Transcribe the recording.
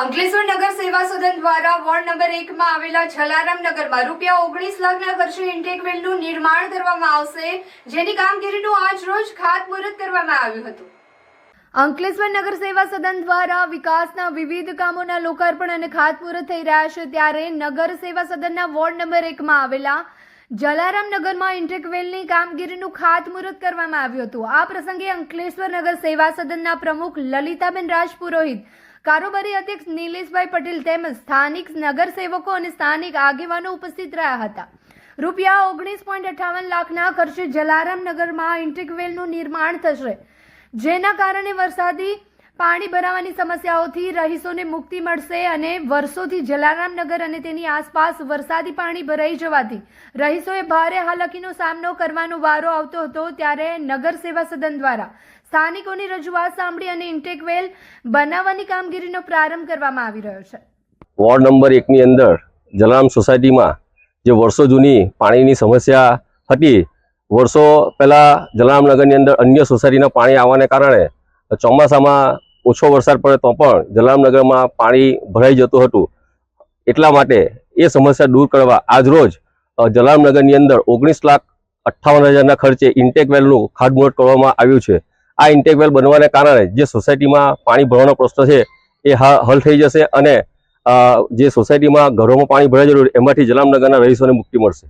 અંકલેશ્વર નગર સેવા સદન દ્વારા વોર્ડ નંબર એકમાં આવેલા જલારામ નગરમાં રૂપિયા ઓગણીસ લાખના ખર્ચે ઇન્ટેક વેલનું નિર્માણ કરવામાં આવશે, જેની કામગીરીનું આજ રોજ ખાતમુહૂર્ત કરવામાં આવ્યું હતું. અંકલેશ્વર નગર સેવા સદન દ્વારા વિકાસના વિવિધ કામોના લોકાર્પણ અને ખાતમુહૂર્ત થઈ રહ્યા છે, ત્યારે નગર સેવા સદનના વોર્ડ નંબર એકમાં આવેલા જલારામ નગરમાં ઇન્ટેકવેલની કામગીરીનું ખાતમુહૂર્ત કરવામાં આવ્યું હતું. આ પ્રસંગે અંકલેશ્વર નગર સેવા સદનના પ્રમુખ લલિતાબેન રાજપુરોહિત કારોબારી અધ્યક્ષ નિલેશભાઈ પટેલ તેમજ સ્થાનિક નગરસેવકો અને સ્થાનિક આગેવાનો ઉપસ્થિત રહ્યા હતા. રૂપિયા ઓગણીસ પોઈન્ટ અઠાવન લાખના ખર્ચે જલારામ નગરમાં ઇન્ટેકવેલનું નિર્માણ થશે. જેના કારણે વરસાદી પાણી ભરાવાની સમસ્યાઓથી રહીશોને મુક્તિ મળશે અને વર્ષોથી જલારામ નગર અને તેની આસપાસ વરસાદી પાણી ભરાઈ જવાથી રહીશોએ ભારે હાલાકીનો સામનો કરવાનો વારો આવતો હતો ત્યારે નગર સેવા સદન દ્વારા સ્થાનિકોની રજૂઆત સાંભળી અને ઇન્ટેકવેલ બનાવવાની કામગીરીનો પ્રારંભ કરવામાં આવી રહ્યો છે. વોર્ડ નંબર એકની અંદર જલારામ સોસાયટીમાં જે વર્ષો જૂની પાણીની સમસ્યા હતી, વર્ષો પહેલાં જલારામનગરની અંદર અન્ય સોસાયટીના પાણી આવવાને કારણે ચોમાસામાં ઓછો વરસાદ પડે તો પણ જલારામનગરમાં પાણી ભરાઈ જતું હતું. એટલા માટે એ સમસ્યા દૂર કરવા આજરોજ જલારામનગરની અંદર ઓગણીસ લાખ અઠ્ઠાવન હજારના ખર્ચે ઇન્ટેક વેલનું ખાતમુહૂર્ત કરવામાં આવ્યું છે. આ ઇન્ટેક વેલ બનવાને કારણે જે સોસાયટીમાં પાણી ભરવાનો પ્રશ્ન છે, એ હલ થઈ જશે અને જે સોસાયટીમાં ઘરોમાં પાણી ભરાઈ જરૂર એમાંથી જલામનગરના રહીશોને મુક્તિ મળશે.